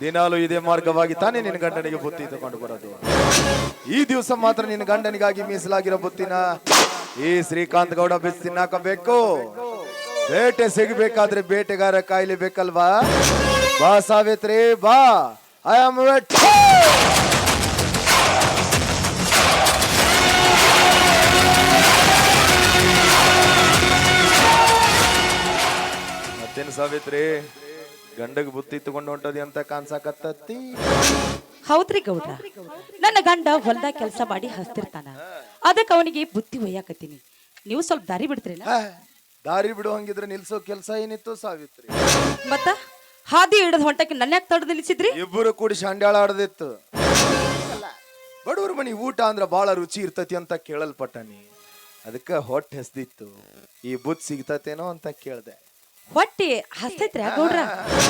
ದಿನಾಲು ಇದೇ ಮಾರ್ಗವಾಗಿ ತಾನೇ ನಿನ್ನ ಗಂಡನಿಗೆ ಬುತ್ತಿ ತಗೊಂಡು ಬರೋದು. ಈ ದಿವಸ ಮಾತ್ರ ನಿನ್ನ ಗಂಡನಿಗಾಗಿ ಮೀಸಲಾಗಿರೋ ಬುತ್ತಿನ. ಈ ಶ್ರೀಕಾಂತ್ ಗೌಡ ಬಿಸಿ ತಿನ್ನಾಕಬೇಕು ಬೇಟೆ ಸಿಗಬೇಕಾದ್ರೆ ಬೇಟೆಗಾರ ಕಾಯಿಲೆ ಬೇಕಲ್ವಾ? ಬಾ ಸಾವಿತ್ರಿ, ಬಾ. ಐ ಆಮ್ ವೆಟ್ ಮತ್ತೇನು ಸಾವಿತ್ರಿ? ಗಂಡಗ್ ಬುತ್ತಿ ತಗೊಂಡು ಹೊಂಟದಿ ಅಂತ ಕಾಣ್ಸಾಕತ್ತತ್ತಿ. ಹೌದ್ರಿ ಗೌಡ್ರ? ನನ್ನ ಗಂಡ ಹೊಲ್ದಾಗ ಕೆಲಸ ಮಾಡಿ ಹಸ್ತಿರ್ತಾನ. ಅದಕ್ಕೆ ಅವನಿಗೆ ಬುತ್ತಿ ಒಯ್ಯಾಕತ್ತೀನಿ. ನೀವು ಸ್ವಲ್ಪ ದಾರಿ ಬಿಡ್ತೀರಿ ದಾರಿ ಬಿಡೋ ಹಂಗಿದ್ರೆ ನಿಲ್ಸೋ ಕೆಲಸ ಏನಿತ್ತು ಸಾವಿತ್ರಿ. ಮತ್ತ? ಹಾದಿ ಹಿಡಿದ ಹೊಂಟಕ್ಕೆ ನನ್ನ ಯಾಕೆ ತಡೆದು ನಿಲ್ಸಿದ್ರಿ? ಇಬ್ಬರು ಕೂಡಿ ಶಾಂಡ್ಯಾಳ ಆಡದಿತ್ತು. ಬಡವ್ರ ಮನಿ ಊಟ ಅಂದ್ರೆ ಬಾಳ ರುಚಿ ಇರ್ತತಿ ಅಂತ ಕೇಳಲ್ಪಟ್ಟನಿ ಅದಕ್ಕೆ ಹೊಟ್ಟೆ ಹೆಸ್ದಿತ್ತು. ಈ ಬುತ್ ಸಿಗ್ತತೇನೋ ಅಂತ ಕೇಳ್ದೆ. ಹೊಟ್ಟಿ ಹಸ್ತೈತ್ರಿ ಗೌಡ್ರ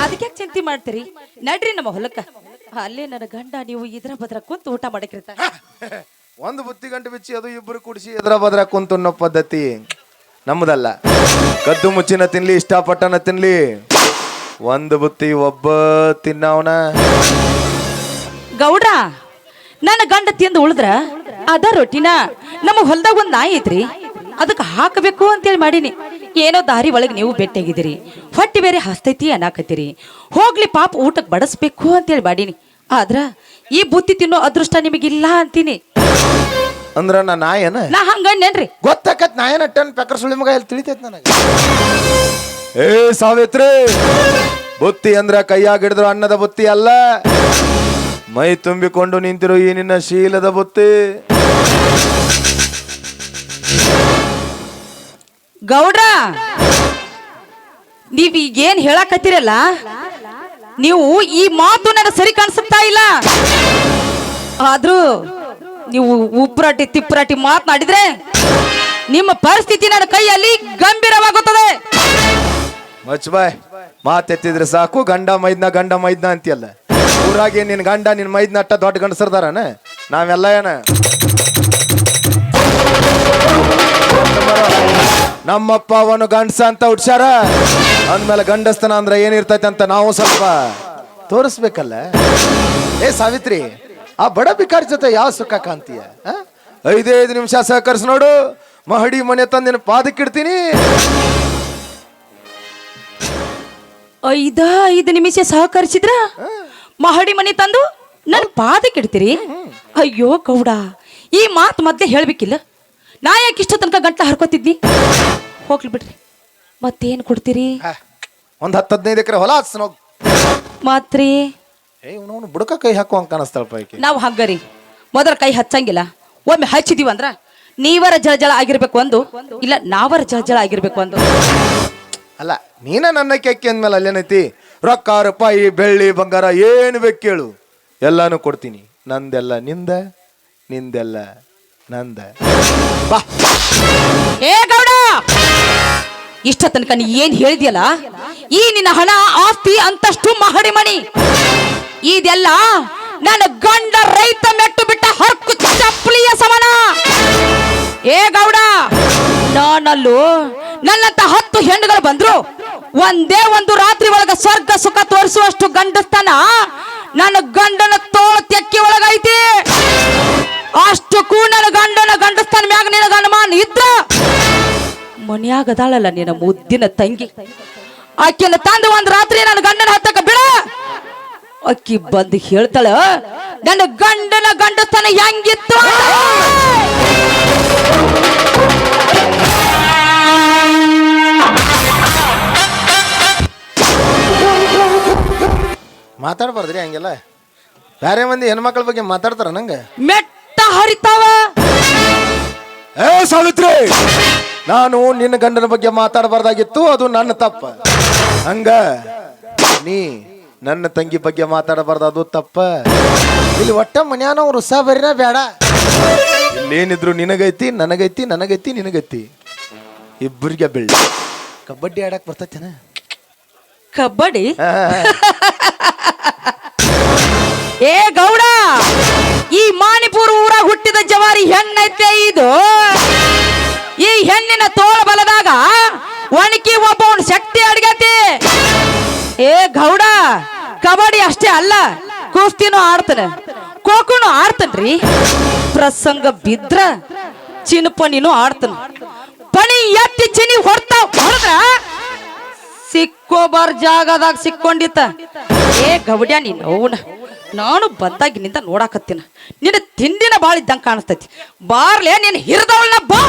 ಅದಕ್ಕೆ ಚಿಂತೆ ಮಾಡ್ತೀರಿ? ನಡ್ರಿ ನಮ್ಮ ಹೊಲಕ್ಕ. ಅಲ್ಲೇ ನನ್ನ ಗಂಡ ನೀವು ಇದ್ರ ಬದ್ರ ಕುಂತು ಊಟ ಮಾಡಕ್ರಿತ. ಒಂದು ಬುತ್ತಿ ಗಂಟು ಬಿಚ್ಚಿ ಅದು ಇಬ್ಬರು ಕುಡಿಸಿ ಎದ್ರ ಬದ್ರ ಕುಂತು ಅನ್ನೋ ಪದ್ಧತಿ. ನಮ್ಮದಲ್ಲ ಕದ್ದು ಮುಚ್ಚಿನ ತಿನ್ಲಿ ಇಷ್ಟಪಟ್ಟನ ತಿನ್ಲಿ. ಒಂದು ಬುತ್ತಿ ಒಬ್ಬ ತಿನ್ನವನ. ಗೌಡ್ರ ನನ್ನ ಗಂಡ ತಿಂದು ಉಳಿದ್ರ? ಅದ ರೊಟ್ಟಿನ ನಮ್ಮ ಹೊಲ್ದಾಗ ಒಂದ್ ನಾಯಿ ಐತ್ರಿ. ಅದಕ್ಕೆ ಹಾಕಬೇಕು ಅಂತೇಳಿ ಮಾಡೀನಿ. ಏನೋ ದಾರಿ ಒಳಗೆ ನೀವು ಭೇಟಿಯಾಗಿದ್ದೀರಿ. ಹೊಟ್ಟೆ ಬೇರೆ ಹಸ್ತೈತಿ ಅನ್ನಾಕತ್ತೀರಿ. ಹೋಗ್ಲಿ ಪಾಪ ಊಟಕ್ಕೆ ಬಡಿಸ್ಬೇಕು ಅಂತೇಳಿ ಬಾಡೀನಿ ಆದ್ರ ಈ ಬುತ್ತಿ ತಿನ್ನೋ ಅದೃಷ್ಟ ನಿಮಗಿಲ್ಲ ಅಂತೀನಿ. ಅಂದ್ರ ನಾ ನಾಯನ? ನಾ ಹಂಗಣ್ಣೇನ್ರಿ? ಗೊತ್ತಾಕತ್ ನಾಯನ ಟನ್ ಪೆಕ್ಕರ್ ಸುಳಿ ಮಗ ಎಲ್ಲಿ ತಿಳಿತೈತ್ ನನಗೆ? ಏ ಸಾವಿತ್ರಿ ಬುತ್ತಿ ಅಂದ್ರ ಕೈಯಾಗ ಹಿಡಿದ್ರು ಅನ್ನದ ಬುತ್ತಿ ಅಲ್ಲ. ಮೈ ತುಂಬಿಕೊಂಡು ನಿಂತಿರೋ ಈ ನಿನ್ನ ಶೀಲದ ಬುತ್ತಿ. ಗೌಡ್ರ, ನೀವ್ ಈಗ ಏನ್ ಹೇಳಕತ್ತೀರಲ್ಲ? ನೀವು ಈ ಮಾತು ನನಗೆ ಸರಿ ಕಾಣಿಸುತ್ತಾ ಇಲ್ಲ? ಆದ್ರೂ ನೀವು ಉಪ್ರಾಟಿ ತಿಪ್ರಾಟಿ ಮಾತನಾಡಿದ್ರೆ ನಿಮ್ಮ ಪರಿಸ್ಥಿತಿ ನನ್ನ ಕೈಯಲ್ಲಿ ಗಂಭೀರವಾಗುತ್ತದೆ. ಮಚ್ಬಾಯ್ ಮಾತೆತ್ತಿದ್ರೆ ಸಾಕು, ಗಂಡ ಮೈದ್ನ ಗಂಡ ಮೈದ್ನ ಅಂತೀಯಲ್ಲ. ಊರಾಗಿ ನಿನ್ ಗಂಡ ನಿನ್ ಮೈದ್ನ ಅಟ್ಟ ದೊಡ್ಡ ಗಂಡಸರ್ದಾರನ ನಾವೆಲ್ಲ ಏನ? ನಮ್ಮಪ್ಪ ಅವನು ಗಂಡಸ ಅಂತ ಹುಡ್ಸ್ಯಾರ. ಅಂದ್ಮೇಲೆ ಗಂಡಸ್ತನ ಅಂದ್ರೆ ಏನಿರ್ತೈತೆ ಅಂತ ನಾವು ಸ್ವಲ್ಪ ತೋರಿಸ್ಬೇಕಲ್ಲ. ಏ ಸಾವಿತ್ರಿ ಆ ಬಡ ಬಿಕಾರ್ ಜೊತೆ ಯಾವ ಸುಖ ಕಾಂತೀಯ? ಐದೈದು ನಿಮಿಷ ಸಹಕರಿಸಿ ನೋಡು. ಮಹಡಿ ಮನೆ ತಂದಿನ ಪಾದಕ್ಕಿಡ್ತೀನಿ ಐದ ಐದು ನಿಮಿಷ ಸಹಕರಿಸಿದ್ರ? ಮಹಡಿ ಮನೆ ತಂದು ನನ್ನ ಪಾದಕ್ಕಿಡ್ತೀರಿ ಅಯ್ಯೋ ಗೌಡ ಈ ಮಾತು ಮೊದ್ಲೇ ಹೇಳ್ಬೇಕಿಲ್ಲ. ನಾ ಯಾಕೆ ಇಷ್ಟ ತನಕ ಗಂಟ್ಲ ಹರ್ಕೋತಿದ್ನಿ? ಹೋಗ್ಲಿ ಬಿಡ್ರಿ. ಮತ್ತೇನ್ ಕೊಡ್ತೀರಿ? ಒಂದ್ ಹತ್ತು ಹದಿನೈದು ಎಕರೆ ಹೊಲ ಹಚ್ಚ ನೋಗ್ ಮಾತ್ರಿ. ಏ ಬುಡಕ ಕೈ ಹಾಕುವಂಗ ಕಾಣಿಸ್ತಾಳ ಪೈಕಿ ನಾವು ಹಂಗರಿ ಮೊದಲ ಕೈ ಹಚ್ಚಂಗಿಲ್ಲ. ಒಮ್ಮೆ ಹಚ್ಚಿದೀವಿ ಅಂದ್ರ ನೀವರ ಜಳ ಆಗಿರ್ಬೇಕು ಒಂದು ಇಲ್ಲ ನಾವರ ಜಳ ಆಗಿರ್ಬೇಕು ಒಂದು ಅಲ್ಲ ನೀನ ನನ್ನ ಕೆಕ್ಕಿ ಅಂದ್ಮೇಲೆ ಅಲ್ಲೇನೈತಿ ರೊಕ್ಕ ರೂಪಾಯಿ ಬೆಳ್ಳಿ ಬಂಗಾರ ಏನು ಬೇಕು ಕೇಳು. ಎಲ್ಲಾನು ಕೊಡ್ತೀನಿ. ನಂದೆಲ್ಲ ನಿಂದ ನಿಂದೆಲ್ಲ ಏ ಗೌಡ! ಇಷ್ಟ ತನಕ ನೀ ಏನ್ ಹೇಳಿದ್ಯಲ್ಲ, ಈ ನಿನ್ನ ಹಣ ಆಸ್ತಿ ಅಂತಷ್ಟು ಮಹಡಿ ಮಣಿ. ಇದೆಲ್ಲ ನನ್ನ ಗಂಡ ರೈತ ಮೆಟ್ಟು ಬಿಟ್ಟ ಹರ್ಕು ಚಪ್ಪಲಿಯ ಸಮಾನ. ಏ ಗೌಡ! ನಾನಲ್ಲೂ ನನ್ನಂತ ಹತ್ತು ಹೆಣ್ಣುಗಳು ಬಂದ್ರು, ಒಂದೇ ಒಂದು ರಾತ್ರಿ ಒಳಗ ಸ್ವರ್ಗ ಸುಖ ತೋರಿಸುವಷ್ಟು ಗಂಡಸ್ತನ ನನ್ನ ಗಂಡನ ತೋಳ ತೆಕ್ಕಿ ಒಳಗೈತಿ. ಅಷ್ಟಕ್ಕೂ ನನ್ನ ಗಂಡನ ಗಂಡಸ್ತನ ಮ್ಯಾಗ ನಿನಗ ಅನುಮಾನ ಇದ್ರ? ಮನ್ಯಾಗ ಅದಾಳಲ್ಲ ನಿನ್ನ ಮುದ್ದಿನ ತಂಗಿ. ಆಕಿನ ತಂದು ಒಂದ್ ರಾತ್ರಿ ನನ್ನ ಗಂಡನ ಹತ್ತಕ ಬಿಡ. ಅಕ್ಕಿ ಬಂದು ಹೇಳ್ತಾಳ ನನ್ನ ಗಂಡನ ಗಂಡಸ್ತನ ಹೆಂಗಿತ್ತು. ಮಾತಾಡ್ಬಾರ್ದ್ರಿ ಹಂಗೆಲ್ಲ. ಬೇರೆ ಮಂದಿ ಹೆಣ್ಮಕ್ಳ ಬಗ್ಗೆ ಮಾತಾಡ್ತಾರ ನಂಗೆ? ಮೆಟ್ಟ ಹರಿತಾವ? ಏ ಸಾವಿತ್ರಿ ನಾನು ನಿನ್ನ ಗಂಡನ ಬಗ್ಗೆ ಮಾತಾಡಬಾರ್ದಾಗಿತ್ತು ಅದು ನನ್ನ ತಪ್ಪ. ಹಂಗ ನೀ ನನ್ನ ತಂಗಿ ಬಗ್ಗೆ ಮಾತಾಡಬಾರ್ದು ಅದು ತಪ್ಪ. ಇಲ್ಲಿ ಒಟ್ಟ ಮನ್ಯಾನವ್ರು ಉತ್ಸಾಹ ಬರೀನ ಬೇಡ ಇಲ್ಲೇನಿದ್ರು ನಿನಗೈತಿ ನನಗೈತಿ ನನಗೈತಿ ನಿನಗೈತಿ. ಇಬ್ಬರಿಗೆ ಬೆಳ್ಳಿ. ಕಬಡ್ಡಿ ಆಡಕ್ ಬರ್ತೈತೇನ? ಕಬಡ್ಡಿ? ಏ ಗೌಡ! ಈ ಮಾಣಿಪುರ ಊರಾಗ ಹುಟ್ಟಿದ ಜವಾರಿ ಹೆಣ್ಣೈತೆ ಇದು. ಈ ಹೆಣ್ಣಿನ ತೋಳ ಬಲದಾಗ ಒಣಕಿ ಒಬ್ಬವನ್ ಶಕ್ತಿ ಅಡ್ಗತಿ. ಏ ಗೌಡ, ಕಬಡ್ಡಿ ಅಷ್ಟೇ ಅಲ್ಲ, ಕುಸ್ತಿನೂ ಆಡ್ತಾನೆ. ಕೋಕುನು ಆಡ್ತನ್ರಿ. ಪ್ರಸಂಗ ಬಿದ್ರ ಚಿನ್ನಪಣಿನು ಆಡ್ತಾನ. ಪಣಿ ಎತ್ತಿ ಚಿನಿ ಹೊಡ್ತಾ ಹೊಡೆದ್ರ ಸಿಕ್ಕೋಬಾರ್ ಜಾಗದಾಗ ಸಿಕ್ಕೊಂಡಿತ್ತ. ಏ ಗೌಡ್ಯ ನೀನು ಅವನ ನಾನು ಬಂದಾಗಿನಿಂದ ನೋಡಾಕತ್ತಿನ. ನಿನ್ನ ತಿಂಡಿನ ಬಾಳ ಇದ್ದಂಗೆ ಕಾಣಿಸ್ತೈತಿ. ಬಾರ್ಲೆ ನೀನು ಹಿರಿದವಳನ್ನ ಬಾ.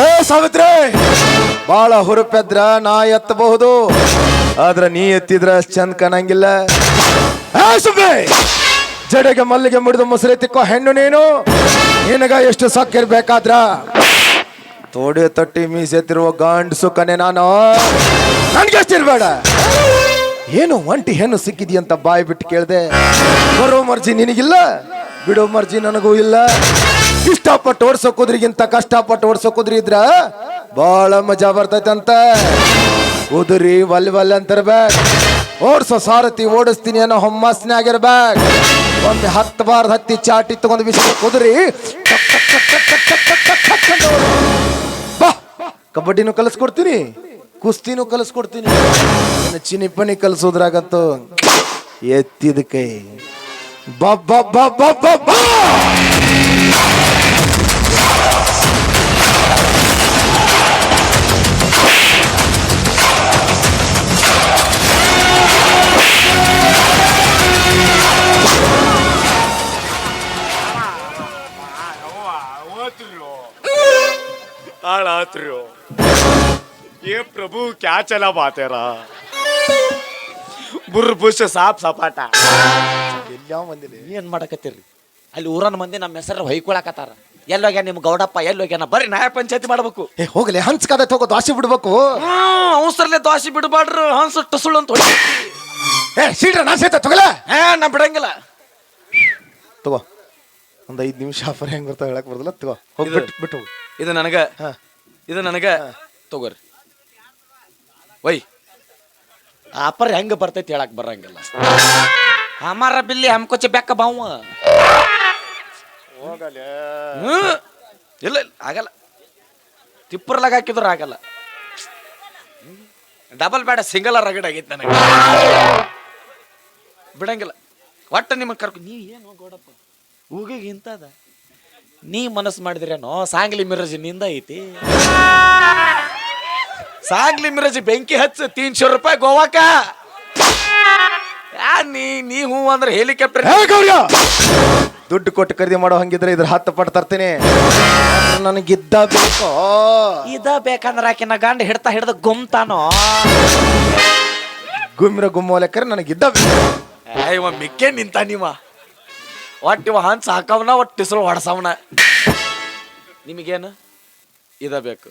ಏ ಸಾವಿತ್ರಿ, ಬಾಳ ಹುರುಪೆದ್ರ ನಾ ಎತ್ತಬಹುದು, ಆದ್ರ ನೀ ಎತ್ತಿದ್ರ ಅಷ್ಟ್ ಚಂದ ಕಾಣಂಗಿಲ್ಲ. ಏ ಜಡೆಗೆ ಮಲ್ಲಿಗೆ ಮುಡಿದು ಮೊಸರೆ ತಿಕ್ಕೋ ಹೆಣ್ಣು ನೀನು. ನಿನಗ ಎಷ್ಟು ಸಕ್ಕಿರ್ಬೇಕಾದ್ರ ತೋಡಿ ತಟ್ಟಿ ಮೀಸೆತ್ತಿರುವ ಗಂಡಸು ಕನೆ ನಾನು. ನನ್ಗೆ ಎಷ್ಟಿರ್ಬೇಡ? ಏನು ಒಂಟಿ ಹೆಣ್ಣು ಸಿಕ್ಕಿದ್ಯಂತ ಬಾಯಿ ಬಿಟ್ಟು ಕೇಳಿದೆ? ಬರೋ ಮರ್ಜಿ ನಿನಗಿಲ್ಲ? ಬಿಡೋ ಮರ್ಜಿ ನನಗೂ ಇಲ್ಲ. ಇಷ್ಟಪಟ್ಟು ಓಡ್ಸೋ ಕುದ್ರಿಗಿಂತ ಕಷ್ಟಪಟ್ಟು ಓಡ್ಸೋ ಕುದ್ರಿ ಇದ್ರ ಬಹಳ ಮಜಾ ಬರ್ತೈತೆ ಅಂತ ಕುದುರಿ ವಲ್ ವಲ್ ಅಂತಿರ್ಬೇಕ್ ಓಡಿಸೋ ಸಾರಥಿ ಓಡಿಸ್ತೀನಿ ಅನ್ನೋ ಹೊಮ್ಮಸ್ನೇ ಆಗಿರ್ಬೇಕು ಒಂದು ಹತ್ತು ಬಾರ್ ಹತ್ತಿ ಚಾಟಿ ತಗೊಂಡು ಬಿಸಿ ಕುದುರಿ ಕಬಡ್ಡಿನೂ ಕಲಿಸ್ಕೊಡ್ತೀನಿ ಕುಸ್ತಿನೂ ಕಲಿಸ್ಕೊಡ್ತೀನಿ ಚಿನಿಪನಿ ಕಲಿಸೋದ್ರಾಗಂತೂ ಎತ್ತಿದ ಕೈ ಬಬ್ಬ ಬಬ್ಬ ಬಬ್ಬ हालात रहो ये प्रभु क्या चला बात है रा ಬುರ್ಬುಷ ಸಾಪ್ ಸಪಾಟ ಎಲ್ಲಾವ್ ಬಂದಿಲ್ಲ ಏನ್ ಮಾಡಕತ್ತೀರಿ ಅಲ್ಲಿ ಊರನ ಮಂದಿ ನಮ್ಮ ಹೆಸರು ಹೊಯ್ಕೊಳಕತ್ತಾರ ಎಲ್ಲೋಗ್ಯ ನಿಮ್ ಗೌಡಪ್ಪ ಎಲ್ಲೋಗ್ಯಾನ ಬರ್ರಿ ನ್ಯಾಯ ಪಂಚಾಯತಿ ಮಾಡ್ಬೇಕು ಏ ಹೋಗ್ಲಿ ಹಂಚ್ಕದ ಹೋಗೋ ದಾಸಿ ಬಿಡ್ಬೇಕು ಅವಸರ್ಲೆ ದೋಸೆ ಬಿಡಬಾಡ್ರು ಹಂಸ ಟಸುಳು ಅಂತ ಹೊಡಿ ಏ ಸೀಟ್ರ ನಾ ಸೇತ ತಗೊಲ ಹಾ ನಾ ಬಿಡಂಗಿಲ್ಲ. ತಗೋ. ಒಂದ್ ಐದ್ ನಿಮಿಷ ಆಫರ್ ಹೆಂಗ್ ಬರ್ತಾವ ಹೇಳಕ್ ಬರ್ದಲ್ಲ ತಗೋ. ಹೋಗಿ ಬಿಟ್ಟು ಬಿಟ್ಟು ಹೋಗು. ಇದು ನನಗ. ಹಾ. ಇದು ನನಗ. ತಗೋರಿ. ವೈ ಆಫರ್ ಹೆಂಗ ಬರ್ತೈತಿ ಹೇಳಕ್ ಬರಂಗಿಲ್ಲ. ಹಮಾರ ಬಿಲ್ಲಿ ಹಮ್ಕೊಚ್ಚ ಬೆಕ್ಕ ಬಾವ. ಹ್ಮ್. ಇಲ್ಲ ಇಲ್ಲ ಆಗಲ್ಲ. ತಿಪ್ಪರ್ಲಾಗ ಹಾಕಿದ್ರು ಆಗಲ್ಲ. ಡಬಲ್ ಬೇಡ ಸಿಂಗಲ್ ರಗಡ್ ಆಗೈತೆ ನನಗೆ. ಬಿಡಂಗಿಲ್ಲ. ಒಟ್ಟು ನಿಮಗೆ ಕರ್ಕೊ ನೀ ಏನು ಗೋಡಪ್ಪ? ಹೋಗಿಗೆ ಇಂತದ? ನೀ ಮನಸ್ಸು ಮಾಡಿದ್ರೇನೋ ಸಾಂಗ್ಲಿ ಮಿರಜ್ನಿಂದ ಐತಿ. ಸಾಂಗ್ಲಿ ಮಿರಜ್ ಬೆಂಕಿ ಹಚ್ಚ ತೀನ್ಶೋ ರೂಪಾಯಿ ಗೋವಾಕ. ಯಾ ನೀ ನೀ ಹೂ ಅಂದ್ರೆ ಹೆಲಿಕಾಪ್ಟರ್ ದುಡ್ಡು ಕೊಟ್ಟು ಖರೀದಿ ಮಾಡೋ ಹಂಗಿದ್ರೆ ಇದ್ರ ಹತ್ತು ಪಟ್ಟು ತರ್ತೀನಿ. ನನಗಿದ್ದ ಬೇಕು? ಇದ ಬೇಕಂದ್ರೆ ಆಕಿನ ಗಂಡ ಹಿಡ್ತಾ ಹಿಡ್ದ ಗುಮ್ತಾನೋ? ಗುಮ್ಮಿರ ಗುಮ್ಮ ಲೆಕ್ಕರೆ ನನಗಿದ್ದ ಬೇಕು? ಏ, ಇವ ಮಿಕ್ಕೆ ನಿಂತ ನಿಮ್ಮ ಒಟ್ಟು ಇವ ಹಂಚ್ ಹಾಕವನ ಒಟ್ಟು ಟಿಸಲು ಹೊಡ್ಸವನ. ನಿಮಗೇನು? ಇದ ಬೇಕು.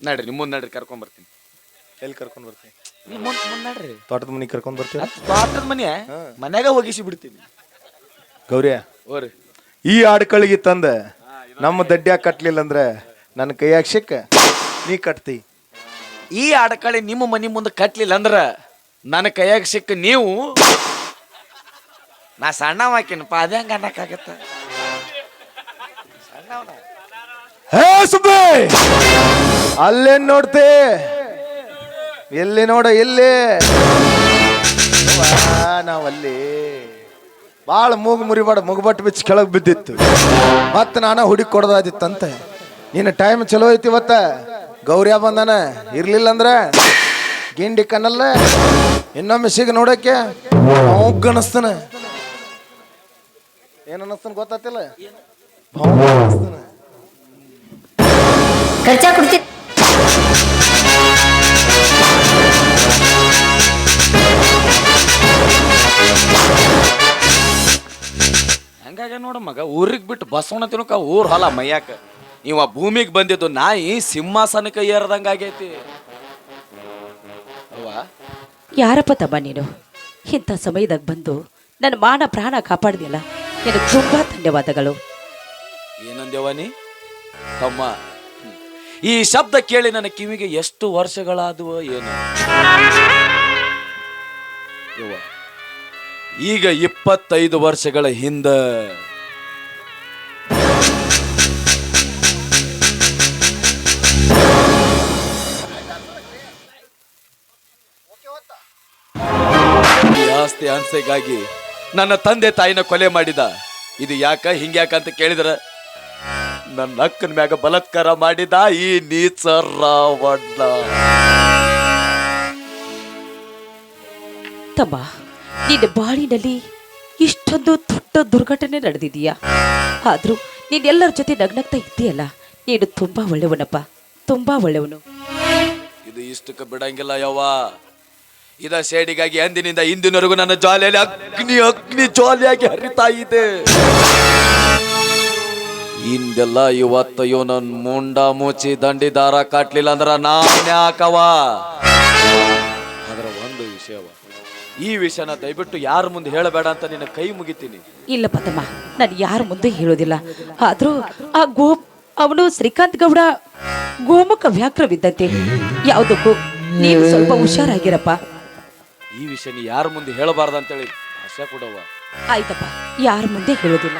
ನಡ್ರಿ ನಿಮ್ಮ ಮುಂದೆ ನಡ್ರಿ ಕರ್ಕೊಂಡ್ ಬರ್ತೀನಿ. ಎಲ್ಲಿ ಕರ್ಕೊಂಡು ಬರ್ತೀನಿ ಮುಂದೆ ಮುಂದೆ ನಡ್ರಿ. ತೋಟದ ಮನೆಗೆ ಕರ್ಕೊಂಡು ಬರ್ತೀನಿ ಅದ್ ತೋಟದ ಮನೆ ಮನ್ಯಾಗ ಹೋಗಿಸಿ ಬಿಡ್ತೀನಿ. ಗೌರ್ಯ ಓರಿ ಈ ಆಡ್ಕಳಿಗೆ ತಂದೆ ನಮ್ಮ ದಡ್ಡ್ಯಾಗ ಕಟ್ಲಿಲ್ಲ ಅಂದ್ರೆ ನನ್ನ ಕೈಯಾಗ ಸಿಕ್ಕ. ನೀ ಕಟ್ತಿ. ಈ ಆಡಕಳಿ ನಿಮ್ಮ ಮನಿ ಮುಂದೆ ಕಟ್ಲಿಲ್ಲ ಅಂದ್ರೆ ನನ್ನ ಕೈಯಾಗ ಸಿಕ್ಕ ನೀವು ನಾ ಸಣ್ಣವಾಕಿನಪ್ಪ ಅದೇ ಹಂಗ ಅನ್ನಕ್ಕಾಗತ್ತ. ಹೇ ಅಲ್ಲೇನ್ ನೋಡ್ತೆ? ಎಲ್ಲಿ ನೋಡ ಎಲ್ಲಿ ನಾವಲ್ಲಿ. ಭಾಳ ಮೂಗು ಮುರಿಬಾಡ ಮುಗುಬಟ್ಟು ಬಿಚ್ಚಿ ಕೆಳಗೆ ಬಿದ್ದಿತ್ತು. ಮತ್ತೆ ನಾನ ಹುಡುಕಿ ಕೊಡೋದಾದಿತ್ತಂತೆ. ನಿನ್ನ ಟೈಮ್ ಚಲೋ ಐತಿ ಇವತ್ತ? ಗೌರ್ಯ ಬಂದಾನ? ಇರ್ಲಿಲ್ಲ ಅಂದ್ರೆ ಗಿಂಡಿ ಕನ್ನಲ್ಲ ಇನ್ನೊಮ್ಮೆ ಸಿಗ ನೋಡಕ್ಕೆ? ಅನಿಸ್ತಾನ ಏನ್ ಗೊತ್ತಿಲ್ಲ ಗೊತ್ತಾತಿಲ್ಲ ಅನ್ನಿಸ್ತಾನ? ಖರ್ಚಾ ಕೊಡ್ತಿ ಹಂಗಾಗ ನೋಡ ಮಗ ಊರಿಗೆ ಬಿಟ್ಟು ಬಸವಣ್ಣ ತಿನ್ನಕ ಊರ್ ಹೊಲ ಮೈಯಾಕ. ಇವ ಭೂಮಿಗೆ ಬಂದಿದ್ದು ನಾಯಿ ಸಿಂಹಾಸನಕ್ಕೆ ಏರದಂಗ ಆಗೈತಿ. ಅವ್ವ? ಯಾರಪ್ಪ ತಮ್ಮ ನೀನು? ಇಂಥ ಸಮಯದಾಗ ಬಂದು ನನ್ನ ಮಾನ ಪ್ರಾಣ ಕಾಪಾಡ್ದಿಲ್ಲ ನಿನಗೆ ತುಂಬಾ ಧನ್ಯವಾದಗಳು. ಏನಂದೇವನಿ ತಮ್ಮ, ಈ ಶಬ್ದ ಕೇಳಿ ನನ್ನ ಕಿವಿಗೆ ಎಷ್ಟು ವರ್ಷಗಳಾದವು ಏನು. ಈಗ ಇಪ್ಪತ್ತೈದು ವರ್ಷಗಳ ಹಿಂದ. ಜಾಸ್ತಿ ಅನ್ಸೆಗಾಗಿ ನನ್ನ ತಂದೆ ತಾಯಿನ ಕೊಲೆ ಮಾಡಿದ. ಇದು ಯಾಕ ಹಿಂಗ್ಯಾಕ ಅಂತ ಕೇಳಿದ್ರ ನನ್ನ ಅಕ್ಕನ ಮ್ಯಾಗ ಬಲತ್ಕಾರ ಮಾಡಿದ ಈ ನೀಚ ರಾವಣ್ಣ ತಮ್ಮ ನಿನ್ನ ಬಾಳಿನಲ್ಲಿ ಇಷ್ಟೊಂದು ದೊಡ್ಡ ದುರ್ಘಟನೆ ನಡೆದಿದೀಯಾ? ಆದ್ರೂ ನೀನ್ ಎಲ್ಲರ ಜೊತೆ ನಗ್ನಗ್ತಾ ಇದ್ದೀಯಲ್ಲ ನೀನು ತುಂಬಾ ಒಳ್ಳೆಯವನಪ್ಪ ತುಂಬಾ ಒಳ್ಳೆಯವನು. ಇದು ಇಷ್ಟಕ್ಕೆ ಬಿಡಂಗಿಲ್ಲ ಯವ್ವ. ಇದ ಸೇಡಿಗಾಗಿ ಅಂದಿನಿಂದ ಇಂದಿನವರೆಗೂ ನನ್ನ ಜ್ವಾಲೆಯಲ್ಲಿ ಅಗ್ನಿ ಅಗ್ನಿ ಜ್ವಾಲೆಯಾಗಿ ಹರಿತಾ ಇದೆ. ಹಿಂದೆಲ್ಲ ಇವತ್ತು ಇವ್ ನನ್ ಮುಂಡ ಮುಚ್ಚಿ ದಂಡಿ ದಾರ ಕಟ್ಲಿಲ್ಲ ಅಂದ್ರ ನಾನ್ ಯಾಕವ ಅದರ ಒಂದು ವಿಷಯವ, ಈ ವಿಷಯನ ದಯವಿಟ್ಟು ಯಾರ ಮುಂದೆ ಹೇಳಬೇಡ ಅಂತ ನಿನ್ನ ಕೈ ಮುಗಿತೀನಿ. ಇಲ್ಲ ತಮ್ಮ ನಾನು ಯಾರ ಮುಂದೆ ಹೇಳೋದಿಲ್ಲ ಆದ್ರೂ ಆ ಗೋ, ಅವನು ಶ್ರೀಕಾಂತ್ ಗೌಡ ಗೋಮುಖ ವ್ಯಾಕ್ರವಿದ್ದಂತೆ ಯಾವುದಕ್ಕೂ ನೀವು ಸ್ವಲ್ಪ ಹುಷಾರಾಗಿರಪ್ಪ. ಈ ವಿಷಯ ನೀ ಯಾರ ಮುಂದೆ ಹೇಳಬಾರ್ದು ಅಂತೇಳಿ ಆಸೆ ಕೊಡವ ಆಯ್ತಪ್ಪ ಯಾರ ಮುಂದೆ ಹೇಳೋದಿಲ್ಲ.